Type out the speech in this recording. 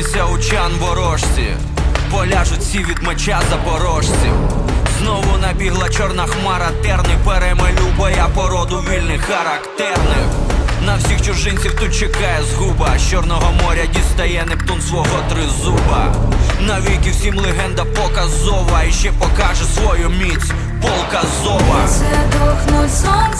Дивитися у чан ворожці? Поляжуть всі від меча запорожців. Знову набігла чорна хмара, терни перемелю боя породу вільних характерних. На всіх чужинців тут чекає згуба. З Чорного моря дістає Нептун свого тризуба. Навіки всім легенда показова і ще покаже свою міць полка зова. Це дохнуть, сонце